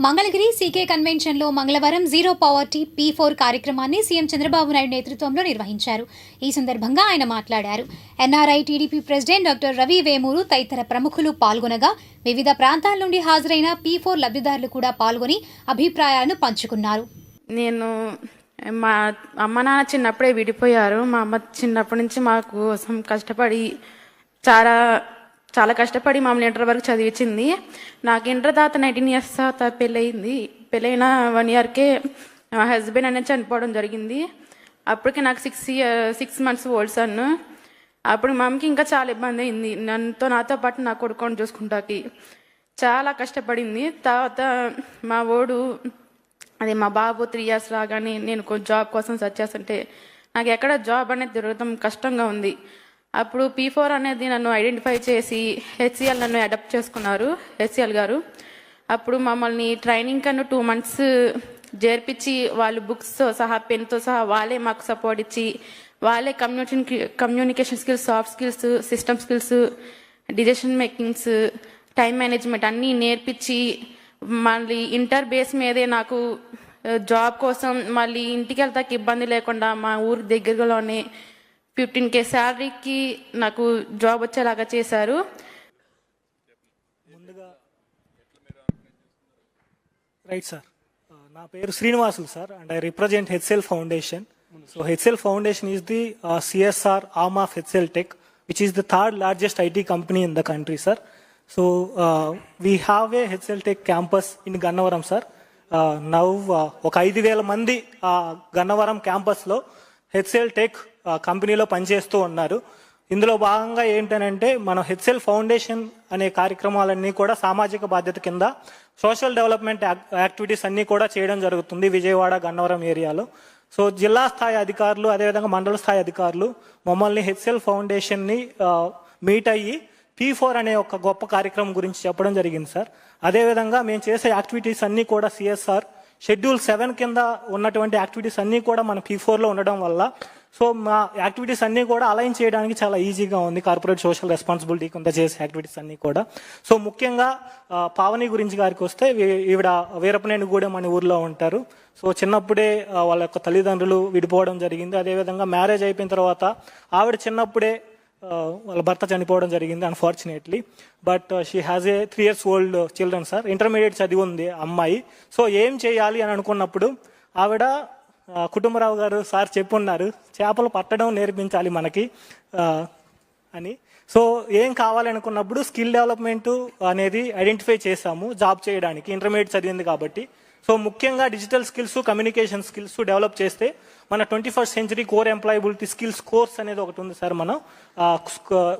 Mangalagiri CK కన్వెన్షన్లో మంగళవారం zero poverty P four కార్యక్రమాన్ని సీఎం చంద్రబాబు నాయుడు నేతృత్వంలో నిర్వహించారు. ఈ సందర్భంగా ఆయన మాట్లాడారు. NRI TDP president doctor Ravi Vemuru తదితర ప్రముఖులు పాల్గొనగా వివిధ ప్రాంతాల నుండి హాజరైన పీ ఫోర్ లబ్ధిదారులు కూడా పాల్గొని అభిప్రాయాలను పంచుకున్నారు. నేను మా అమ్మ నాన్న చిన్నప్పుడే విడిపోయారు. మా అమ్మ చిన్నప్పటి నుంచి మా కోసం కష్టపడి చాలా చాలా కష్టపడి మమ్మల్ని ఇంటర్ వరకు చదివించింది. నాకు ఇంటర్ తర్వాత నైన్టీన్ ఇయర్స్ తర్వాత పెళ్ళయింది. పెళ్ళైన వన్ ఇయర్కే మా హస్బెండ్ అనేది చనిపోవడం జరిగింది. అప్పటికి నాకు six year six months old son అప్పుడు మమ్మకి ఇంకా చాలా ఇబ్బంది అయింది. నన్నుతో నాతో పాటు నా కొడుకొని చూసుకుంటాకి. చాలా కష్టపడింది. తర్వాత మా ఓడు అదే మా బాబు త్రీ ఇయర్స్ రాగానే నేను కొంచెం జాబ్ కోసం సర్చ్ చేస్తుంటే నాకు ఎక్కడ జాబ్ అనేది దొరకడం కష్టంగా ఉంది. అప్పుడు పీ ఫోర్ అనేది నన్ను ఐడెంటిఫై చేసి హెచ్సిఎల్ నన్ను అడాప్ట్ చేసుకున్నారు హెచ్సిఎల్ గారు. అప్పుడు మమ్మల్ని ట్రైనింగ్ కన్నా టూ మంత్స్ చేర్పించి వాళ్ళు బుక్స్తో సహా పెన్తో సహా వాళ్ళే మాకు సపోర్ట్ ఇచ్చి వాళ్ళే communication communication skills soft skills system skills decision makings time management అన్నీ నేర్పించి మళ్ళీ ఇంటర్ బేస్ మీదే నాకు uh, జాబ్ కోసం మళ్ళీ ఇంటికి వెళ్తాకి ఇబ్బంది లేకుండా మా ఊరి దగ్గరలోనే ఫిఫ్టీన్ కే శాలరీకి నాకు జాబ్ వచ్చేలాగా చేశారు. ముందుగా రైట్ సార్ నా పేరు Srinivasulu sir and I represent HL foundation so HL foundation is the CSR arm of HL tech which is the third largest IT company in the country sir so we have a HL tech campus in Gannavaram sir now ఒక ఐదు వేల మంది గన్నవరం క్యాంపస్లో HL tech కంపెనీలో పనిచేస్తూ ఉన్నారు. ఇందులో భాగంగా ఏంటనంటే మనం హెచ్ఎల్ ఫౌండేషన్ అనే కార్యక్రమాలన్నీ కూడా సామాజిక బాధ్యత కింద సోషల్ డెవలప్మెంట్ యాక్- యాక్టివిటీస్ అన్నీ కూడా చేయడం జరుగుతుంది విజయవాడ గన్నవరం ఏరియాలో. సో జిల్లా స్థాయి అధికారులు అదేవిధంగా మండల స్థాయి అధికారులు మమ్మల్ని హెచ్ఎల్ ఫౌండేషన్ని మీట్ అయ్యి పీ ఫోర్ అనే ఒక గొప్ప కార్యక్రమం గురించి చెప్పడం జరిగింది సార్. అదేవిధంగా మేము చేసే యాక్టివిటీస్ అన్నీ కూడా సిఎస్ఆర్ షెడ్యూల్ సెవెన్ కింద ఉన్నటువంటి యాక్టివిటీస్ అన్నీ కూడా మన పీ ఫోర్లో ఉండడం వల్ల సో మా యాక్టివిటీస్ అన్నీ కూడా అలైన్ చేయడానికి చాలా ఈజీగా ఉంది. కార్పొరేట్ సోషల్ రెస్పాన్సిబిలిటీ కింద చేసే యాక్టివిటీస్ అన్నీ కూడా. సో ముఖ్యంగా పావని గురించి గారికి వస్తే ఈవిడ వీరపనేనిగూడెం అనే ఊర్లో ఉంటారు. సో చిన్నప్పుడే వాళ్ళ యొక్క తల్లిదండ్రులు విడిపోవడం జరిగింది. అదేవిధంగా మ్యారేజ్ అయిపోయిన తర్వాత ఆవిడ చిన్నప్పుడే వాళ్ళ భర్త చనిపోవడం జరిగింది unfortunately but she has a three years old children sir intermediate చదివి ఉంది అమ్మాయి. సో ఏం చేయాలి అని అనుకున్నప్పుడు ఆవిడ కుటుంబరావు గారు సార్ చెప్పున్నారు చేపలు పట్టడం నేర్పించాలి మనకి అని. సో ఏం కావాలనుకున్నప్పుడు స్కిల్ డెవలప్మెంట్ అనేది ఐడెంటిఫై చేశాము జాబ్ చేయడానికి ఇంటర్మీడియట్ చదివింది కాబట్టి. సో ముఖ్యంగా digital skills communication skills develop చేస్తే మన twenty first century core employability skills course అనేది ఒకటి ఉంది సార్ మనం.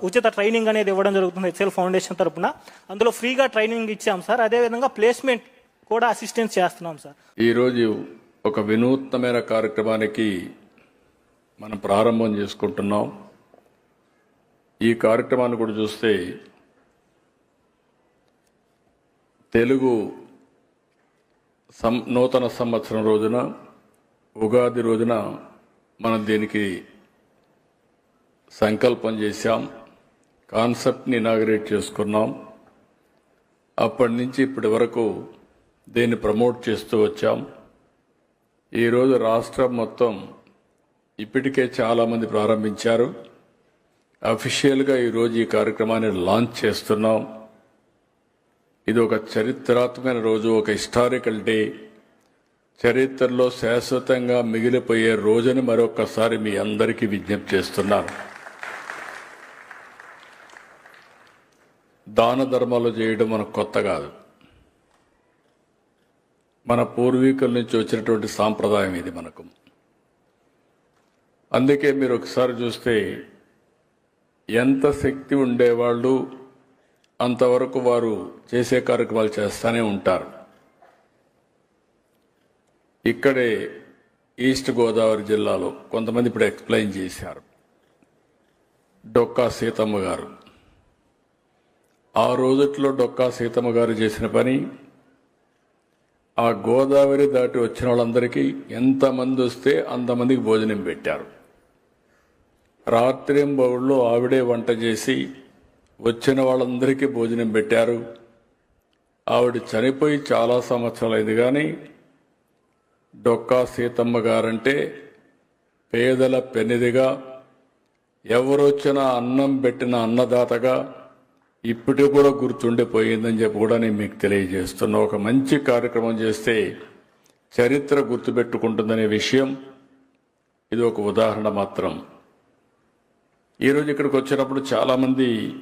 ఉచిత ట్రైనింగ్ అనేది ఇవ్వడం జరుగుతుంది హెచ్ఎల్ ఫౌండేషన్ తరఫున అందులో ఫ్రీగా ట్రైనింగ్ ఇచ్చాం సార్. అదేవిధంగా ప్లేస్మెంట్ కూడా అసిస్టెన్స్ చేస్తున్నాం సార్. ఈరోజు ఒక వినూత్నమైన కార్యక్రమానికి మనం ప్రారంభం చేసుకుంటున్నాం. ఈ కార్యక్రమాన్ని కూడా చూస్తే తెలుగు సం నూతన సంవత్సరం రోజున ఉగాది రోజున మనం దీనికి సంకల్పం చేశాం. కాన్సెప్ట్ని ఇనాగరేట్ చేసుకున్నాం. అప్పటి నుంచి ఇప్పటి వరకు దీన్ని ప్రమోట్ చేస్తూ వచ్చాం. ఈరోజు రాష్ట్రం మొత్తం ఇప్పటికే చాలామంది ప్రారంభించారు. అఫీషియల్గా ఈరోజు ఈ కార్యక్రమాన్ని లాంచ్ చేస్తున్నాం. ఇది ఒక చరిత్రాత్మకమైన రోజు ఒక హిస్టారికల్ డే చరిత్రలో శాశ్వతంగా మిగిలిపోయే రోజుని మరొకసారి మీ అందరికీ విజ్ఞప్తి చేస్తున్నాను. దాన ధర్మాలు చేయడం మనకు కొత్త కాదు. మన పూర్వీకుల నుంచి వచ్చినటువంటి సాంప్రదాయం ఇది మనకు. అందుకే మీరు ఒకసారి చూస్తే ఎంత శక్తి ఉండేవాళ్ళు అంతవరకు వారు చేసే కార్యక్రమాలు చేస్తూనే ఉంటారు. ఇక్కడే ఈస్ట్ గోదావరి జిల్లాలో కొంతమంది ఇప్పుడు ఎక్స్ప్లెయిన్ చేశారు. డొక్కా సీతమ్మ గారు. ఆ రోజుట్లో డొక్కా సీతమ్మ గారు చేసిన పని ఆ గోదావరి దాటి వచ్చిన వాళ్ళందరికీ ఎంతమంది వస్తే అంతమందికి భోజనం పెట్టారు. రాత్రింబౌళ్ళు ఆవిడే వంట చేసి వచ్చిన వాళ్ళందరికీ భోజనం పెట్టారు. ఆవిడ చనిపోయి చాలా సంవత్సరాలైంది కానీ డొక్కా సీతమ్మ గారంటే పేదల పెన్నిదిగా ఎవరొచ్చినా అన్నం పెట్టిన అన్నదాతగా ఇప్పటికి కూడా గుర్తుండిపోయిందని చెప్పి కూడా నేను మీకు తెలియజేస్తున్నా. ఒక మంచి కార్యక్రమం చేస్తే చరిత్ర గుర్తుపెట్టుకుంటుందనే విషయం ఇది ఒక ఉదాహరణ మాత్రం. ఈరోజు ఇక్కడికి వచ్చినప్పుడు చాలామంది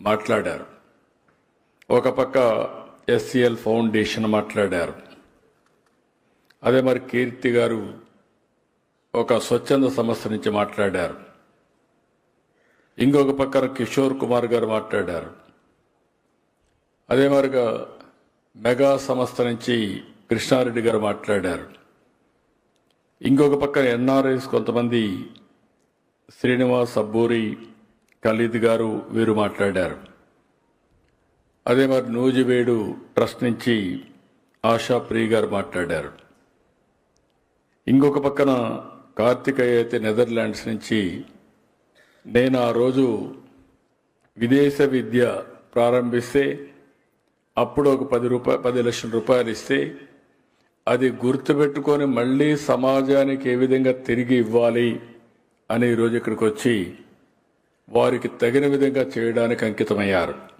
మాట్లాడారు. ఒక పక్క ఎస్సిఎల్ ఫౌండేషన్ మాట్లాడారు. అదే మరి కీర్తి గారు ఒక స్వచ్ఛంద సంస్థ నుంచి మాట్లాడారు. ఇంకొక పక్కన కిషోర్ కుమార్ గారు మాట్లాడారు. అదే మరిగా మెగా సంస్థ నుంచి కృష్ణారెడ్డి గారు మాట్లాడారు. ఇంకొక పక్కన ఎన్ఆర్ఐస్ కొంతమంది శ్రీనివాస్ అబ్బూరి ఖలీద్ గారు వీరు మాట్లాడారు. అదే మరి నూజివేడు ట్రస్ట్ నుంచి ఆశా ప్రియ గారు మాట్లాడారు. ఇంకొక పక్కన కార్తికేయ అయితే నెదర్లాండ్స్ నుంచి నేను ఆ రోజు విదేశ విద్య ప్రారంభిస్తే అప్పుడు ఒక పది రూపాయ పది లక్షల రూపాయలు ఇస్తే అది గుర్తుపెట్టుకొని మళ్ళీ సమాజానికి ఏ విధంగా తిరిగి ఇవ్వాలి అని ఈరోజు ఇక్కడికి వచ్చి వారికి తగిన విధంగా చేయడానికి అంకితమయ్యారు.